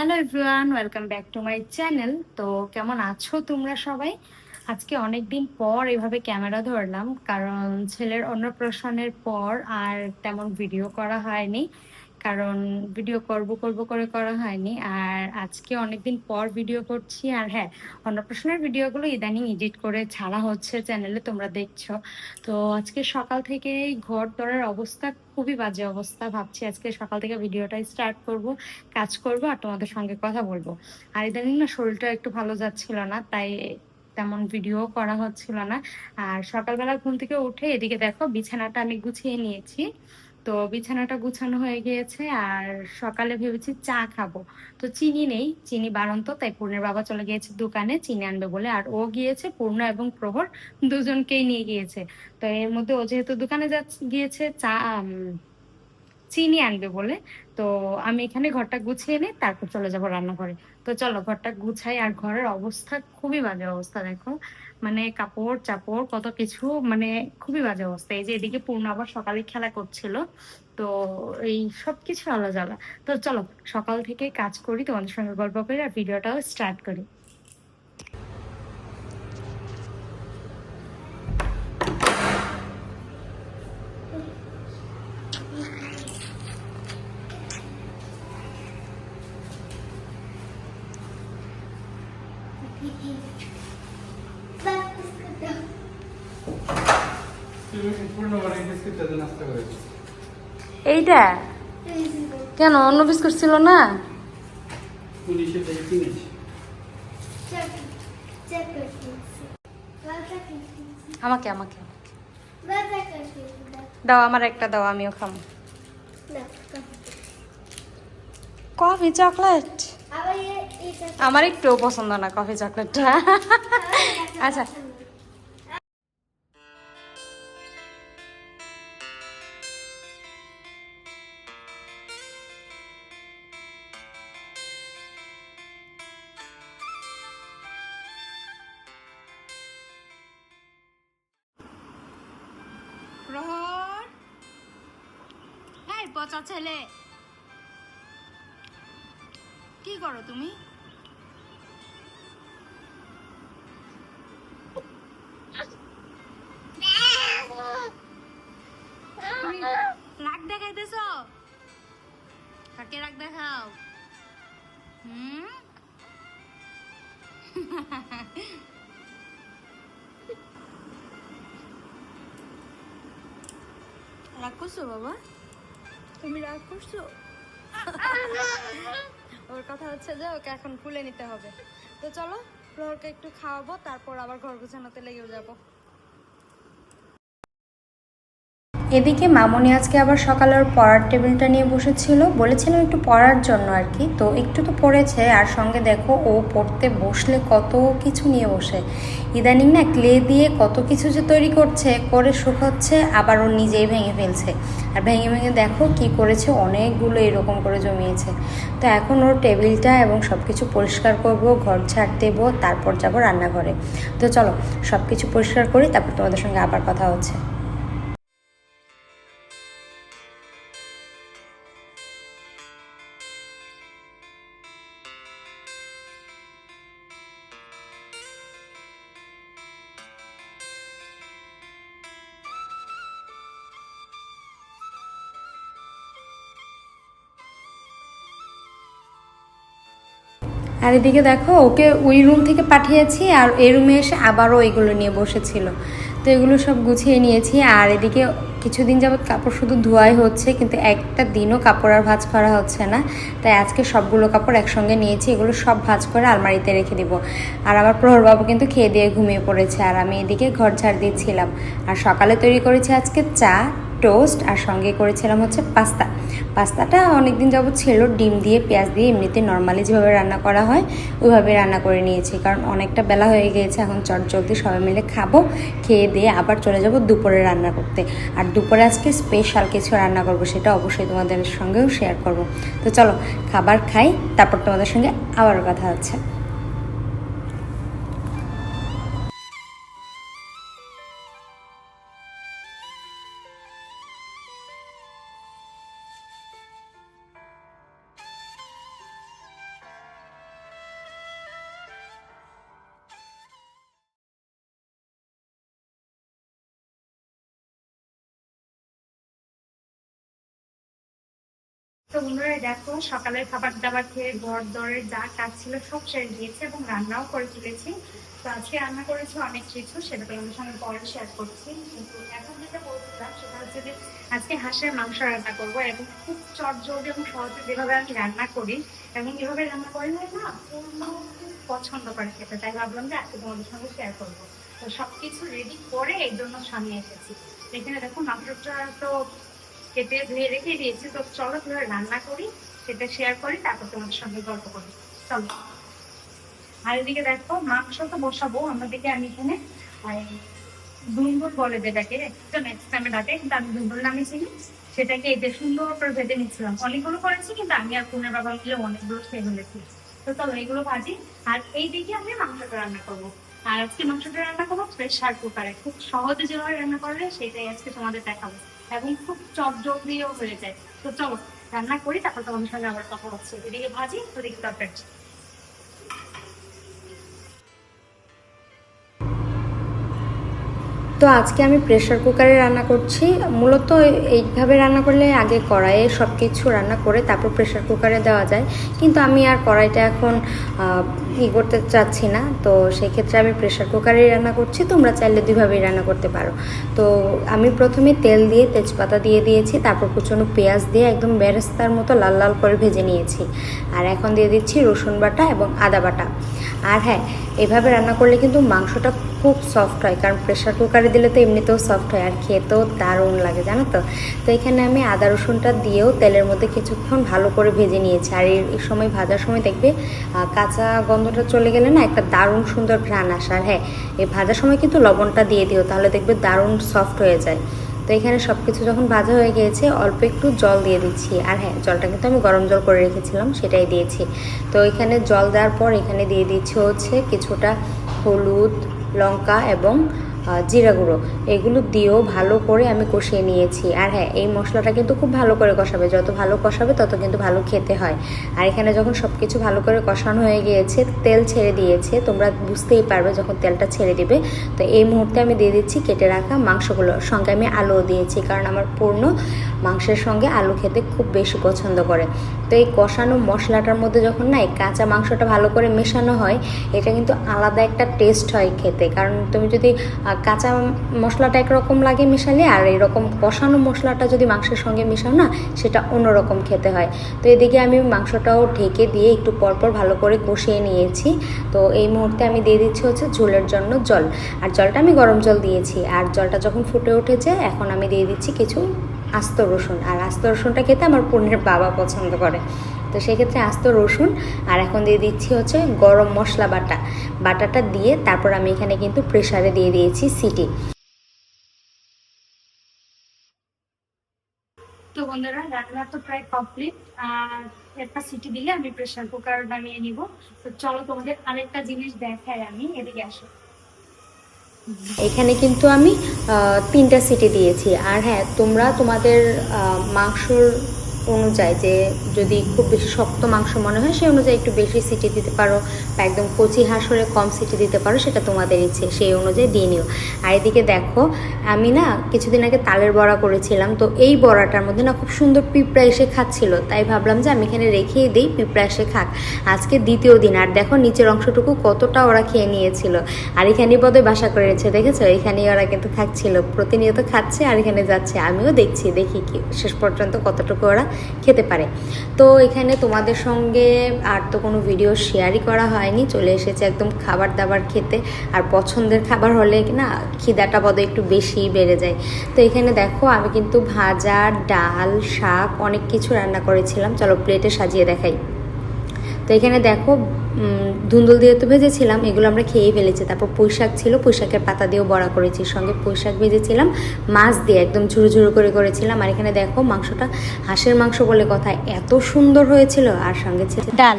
Hello everyone welcome back to my channel তো কেমন আছো তোমরা সবাই? আজকে অনেক দিন পর এভাবে ক্যামেরা ধরলাম, কারণ ছেলের অন্য প্রশ্নের পর আর তেমন ভিডিও করা হয়নি। কারণ ভিডিও করব করব, করে করা হয়নি। আর আজকে অনেকদিন পর ভিডিও করছি। আর হ্যাঁ অন্নপ্রাশনের ভিডিওগুলো ইদানিং এডিট করে ছাড়া হচ্ছে চ্যানেলে তোমরা দেখছ। তো আজকে সকাল থেকে ঘর দরের অবস্থা খুবই বাজে অবস্থা। ভাবছি আজকে সকাল থেকে ভিডিওটা স্টার্ট করব, কাজ করব আর তোমাদের সঙ্গে কথা বলব। আর ইদানিং না শরীরটা একটু ভালো যাচ্ছিল না, তাই তেমন ভিডিও করা হচ্ছিল না। আর সকালবেলা ঘুম থেকে উঠে এদিকে দেখো বিছানাটা আমি গুছিয়ে নিয়েছি। তো বিছানাটা গুছানো হয়ে গিয়েছে আর সকালে ভেবেছি চা খাব। তো চিনি নেই, চিনি বাড়ন্ত, তাই পূর্ণের বাবা চলে গিয়েছে দোকানে, চিনি আনবে বলে। আর ও গিয়েছে, পূর্ণ এবং প্রহর দুজনকেই নিয়ে গিয়েছে। তো এর মধ্যে ও যেহেতু দোকানে যা গিয়েছে, চা চিনি আনবে বলে। তো আমি এখানে ঘরটা গুছিয়ে নিই, তারপর চলে যাব রান্নাঘরে। তো চলো ঘরটা গুছাই, আর ঘরের অবস্থা খুবই বাজে অবস্থা, দেখো। মানে কাপড়, চাপড়, কত কিছু মানে খুবই বাজে অবস্থা। এই যে এদিকে পূর্ণ আবার সকালে খেলা করছিল, তো এই সব কিছু আলাদা তো চলো, সকাল থেকে কাজ করি, তোমাদের সঙ্গে গল্প করি আর ভিডিওটাও স্টার্ট করি। তুমি পূর্ণবারে বিস্কিটটা দিয়ে নাস্তা করেছ এইটা? কেন, অন্য বিস্কুট ছিল না? আমাকে আমাকে দাও, আমার একটা দাও, আমিও খাব। Coffee chocolate? আমার একটু পছন্দ না কফি চকলেটটা। আচ্ছা পচা ছেলে। কি করো তুমি রাগ দেখাইতেছ? কাকে রাগ দেখাও? হুম? রাগ করছ বাবা? তুমি রাগ করছ? ওর কথা হচ্ছে যে ওকে এখন খুলে নিতে হবে। তো চলো প্রহরকে একটু খাওয়াবো, তারপর আবার ঘর গোছানোতে লেগেও যাব। এদিকে মামনি আজকে আবার সকালে ওর পড়ার টেবিলটা নিয়ে বসেছিল। বলেছিলাম একটু পড়ার জন্য আর কি। তো একটু তো পড়েছে, আর সঙ্গে দেখো ও পড়তে বসলে কত কিছু নিয়ে বসে। ইদানিং না ক্লে দিয়ে কত কিছু যে তৈরি করছে, করে শুকাচ্ছে আবার ও নিজেই ভেঙে ফেলছে। আর ভেঙে ভেঙে দেখো কি করেছে, অনেকগুলো এরকম করে জমিয়েছে। তো এখন ওর টেবিলটা এবং সব কিছু পরিষ্কার করব, ঘর ঝাড় দেবো, তারপর যাব রান্নাঘরে। তো চলো সব কিছু পরিষ্কার করি, তারপর তোমাদের সঙ্গে আবার কথা হচ্ছে। আর এদিকে দেখো, ওকে ওই রুম থেকে পাঠিয়েছি আর এই রুমে এসে আবারও এগুলো নিয়ে বসেছিল। তো এগুলো সব গুছিয়ে নিয়েছি আর এদিকে কিছুদিন যাবৎ কাপড় শুধু ধোয়াই হচ্ছে, কিন্তু একটা দিনও কাপড় আর ভাঁজ করা হচ্ছে না। তাই আজকে সবগুলো কাপড় একসঙ্গে নিয়েছি, এগুলো সব ভাঁজ করে আলমারিতে রেখে দিব। আর আবার প্রহরবাবু কিন্তু খেয়ে দিয়ে ঘুমিয়ে পড়েছে আর আমি এদিকে ঘর ঝাড় দিচ্ছিলাম। আর সকালে তৈরি করেছি আজকে চা টোস্ট আর সঙ্গে করেছিলাম হচ্ছে পাস্তা। পাস্তাটা অনেকদিন যাবত ছিল, ডিম দিয়ে, পেঁয়াজ দিয়ে, এমনিতে নর্মালি যেভাবে রান্না করা হয়, ওইভাবে রান্না করে নিয়েছি। কারণ অনেকটা বেলা হয়ে গিয়েছে, এখন চট জলদি সবাই মিলে খাব, খেয়ে দিয়ে আবার চলে যাব দুপুরে রান্না করতে। আর দুপুরে আজকে স্পেশাল কিছু রান্না করব, সেটা অবশ্যই তোমাদের সঙ্গেও শেয়ার করব। তো চলো, খাবার খাই, তারপর তোমাদের সঙ্গে আবারও কথা হচ্ছে। তো বন্ধুরা দেখো, সকালের খাবার দাবার খেয়ে ঘর দরের যা কাজ ছিল সব সেরে দিয়েছি এবং রান্নাও করে তুলেছি। তো আজকে রান্না করেছি অনেক কিছু, সেটা তোমাদের সঙ্গে পরে শেয়ার করছি। কিন্তু এখন যেটা বলছিলাম সেটা হচ্ছে যে, আজকে হাঁসের মাংস রান্না করব এবং খুব চটজলদি এবং সহজে যেভাবে আমি রান্না করি এবং এভাবে রান্না করি না পছন্দ করে খেতে। তাই ভাবলাম যে আজকে তোমাদের সঙ্গে শেয়ার করব। তো সবকিছু রেডি করে এই জন্য সামনে এসেছি। এখানে দেখো মাংসটা তো কেটে ধুয়ে রেখে দিয়েছি। তো চলো কীভাবে রান্না করি, সেটা শেয়ার করি, তারপর তোমার সঙ্গে গল্প করি। চলো। আর এদিকে দেখো, মাংস তো বসাবো অন্যদিকে আমি এখানে দুন্দুল বলে যেটাকে একটা নেক্সট টাইমে ডাকে, কিন্তু আমি দুন্দুল নামে চিনি। সেটাকে এই যে সুন্দর করে ভেজে নিচ্ছিলাম অনেকগুলো করেছি, কিন্তু আমি আর পুনের বাবা মিলে অনেকগুলো খেয়ে ফেলেছি। তো চলো এগুলো ভাজি। আর এই দিকে আমি মাংসটা রান্না করব। আর আজকে মাংসটা রান্না করব প্রেশার কুকারে। খুব সহজে যেভাবে রান্না করলে সেটাই আজকে তোমাদের দেখাবো। এবং খুব চট জলদিও হয়ে যায়। তো চলো, রান্না করি, তারপর তোমাদের সঙ্গে আমার কথা হচ্ছে। এদিকে ভাজি তো ওদিকে তরকারি। তো আজকে আমি প্রেশার কুকারে রান্না করছি। মূলত এইভাবে রান্না করলে আগে কড়াইয়ে সব কিছু রান্না করে তারপর প্রেশার কুকারে দেওয়া যায়। কিন্তু আমি আর কড়াইটা এখন ই করতে চাচ্ছি না। তো সেই ক্ষেত্রে আমি প্রেশার কুকারেই রান্না করছি। তোমরা চাইলে দুইভাবেই রান্না করতে পারো। তো আমি প্রথমে তেল দিয়ে তেজপাতা দিয়ে দিয়েছি, তারপর কুচনো পেঁয়াজ দিয়ে একদম বেরেস্তার মতো লাল লাল করে ভেজে নিয়েছি। আর এখন দিয়ে দিচ্ছি রসুন বাটা এবং আদা বাটা। আর হ্যাঁ এভাবে রান্না করলে কিন্তু মাংসটা খুব সফট হয়, কারণ প্রেশার কুকারে দিলে তো এমনিতেও সফট হয় আর খেতেও দারুণ লাগে, জানো তো? তো এখানে আমি আদা রসুনটা দিয়েও তেলের মধ্যে কিছুক্ষণ ভালো করে ভেজে নিয়েছি। আর এই সময় ভাজার সময় দেখবে কাঁচা গন্ধটা চলে গেলে না একটা দারুণ সুন্দর ঘ্রাণ আর হ্যাঁ এই ভাজার সময় কিন্তু লবণটা দিয়ে দিও, তাহলে দেখবে দারুণ সফট হয়ে যায়। তো এখানে সব কিছু যখন ভাজা হয়ে গিয়েছে, অল্প একটু জল দিয়ে দিচ্ছি। আর হ্যাঁ জলটা কিন্তু আমি গরম জল করে রেখেছিলাম, সেটাই দিয়েছি। তো এখানে জল দেওয়ার পর এখানে দিয়ে দিচ্ছি হচ্ছে কিছুটা হলুদ লঙ্কা এবং জিরা গুঁড়ো। এগুলো দিয়েও ভালো করে আমি কষিয়ে নিয়েছি। আর হ্যাঁ এই মশলাটা কিন্তু খুব ভালো করে কষাবে। যত ভালো কষাবে, তত কিন্তু ভালো খেতে হয়। আর এখানে যখন সব কিছু ভালো করে কষানো হয়ে গিয়েছে, তেল ছেড়ে দিয়েছে, তোমরা বুঝতেই পারবে যখন তেলটা ছেড়ে দিবে। তো এই মুহূর্তে আমি দিয়ে দিচ্ছি কেটে রাখা মাংসগুলো। সঙ্গে আমি আলুও দিয়েছি, কারণ আমার পূর্ণ মাংসের সঙ্গে আলু খেতে খুব বেশি পছন্দ করে। তো এই কষানো মশলাটার মধ্যে যখন না এই কাঁচা মাংসটা ভালো করে মেশানো হয়, এটা কিন্তু আলাদা একটা টেস্ট হয় খেতে। কারণ তুমি যদি কাঁচা মশলাটা একরকম লাগে মেশালে, আর এরকম কষানো মশলাটা যদি মাংসের সঙ্গে মেশাও না, সেটা অন্যরকম খেতে হয়। তো এদিকে আমি মাংসটাও ঢেকে দিয়ে একটু পরপর ভালো করে কষিয়ে নিয়েছি। তো এই মুহূর্তে আমি দিয়ে দিচ্ছি হচ্ছে ঝোলের জন্য জল। আর জলটা আমি গরম জল দিয়েছি। আর জলটা যখন ফুটে উঠেছে, এখন আমি দিয়ে দিচ্ছি কিছু আস্ত রসুন। আর আস্ত রসুনটা খেতে আমার পনির বাবা পছন্দ করে। তো সেক্ষেত্রে আস্ত রসুন আর এখন দিয়ে দিচ্ছি হচ্ছে গরম মশলা বাটা। বাটাটা দিয়ে তারপর আমি এখানে কিন্তু প্রেসারে দিয়ে দিয়েছি সিটি। তো বন্ধুরা রান্না তো প্রায় কমপ্লিট আর একটা সিটি দিলে আমি প্রেশার কুকার নামিয়ে নিব। তো চলো তোমাদের আরেকটা জিনিস দেখাই আমি এদিকে আসো। এখানে কিন্তু আমি তিনটা সিটি দিয়েছি। আর হ্যাঁ তোমরা তোমাদের আহ, মাংসর অনুযায়ী যে যদি খুব বেশি শক্ত মাংস মনে হয় সেই অনুযায়ী একটু বেশি সিটি দিতে পারো বা একদম কচি হাঁস হলে কম সিটি দিতে পারো, সেটা তোমাদের ইচ্ছে, সেই অনুযায়ী দিয়ে নিও। আর এদিকে দেখো, আমি না কিছুদিন আগে তালের বড়া করেছিলাম, তো এই বড়াটার মধ্যে না খুব সুন্দর পিঁপড়া এসে খাচ্ছিল, তাই ভাবলাম যে আমি এখানে রেখেই দিই, পিঁপড়া এসে খাক। আজকে দ্বিতীয় দিন, আর দেখো নিচের অংশটুকু কতটা ওরা খেয়ে নিয়েছিল। আর এখানে বোধহয় বাসা করে করেছে, দেখেছ? এখানেই ওরা কিন্তু খাচ্ছিল, প্রতিনিয়ত খাচ্ছে আর এখানে যাচ্ছে, আমিও দেখছি, দেখি কি, শেষ পর্যন্ত কতটুকু ওরা খেতে পারে। তো এখানে তোমাদের সঙ্গে আর তো কোনো ভিডিও শেয়ারই করা হয়নি। চলে এসেছে একদম খাবার দাবার খেতে। আর পছন্দের খাবার হলে না, খিদাটা বদ একটু বেশি বেড়ে যায়। তো এখানে দেখো, আমি কিন্তু ভাজা, ডাল, শাক অনেক কিছু রান্না করেছিলাম। চলো প্লেটে সাজিয়ে দেখাই। তো এখানে দেখো ধুন্দুল দিয়ে তো ভেজেছিলাম, এগুলো আমরা খেয়েই ফেলেছি। তারপর পোশাক ছিল পোশাকের পাতা দিয়েও বড়া করেছি। সঙ্গে পোশাক ভেজেছিলাম, মাছ দিয়ে একদম ঝুরু ঝুরু করে করেছিলাম। আর এখানে দেখো, মাংসটা হাঁসের মাংস বলে কথা, এত সুন্দর হয়েছিল। আর সঙ্গে ছিল ডাল।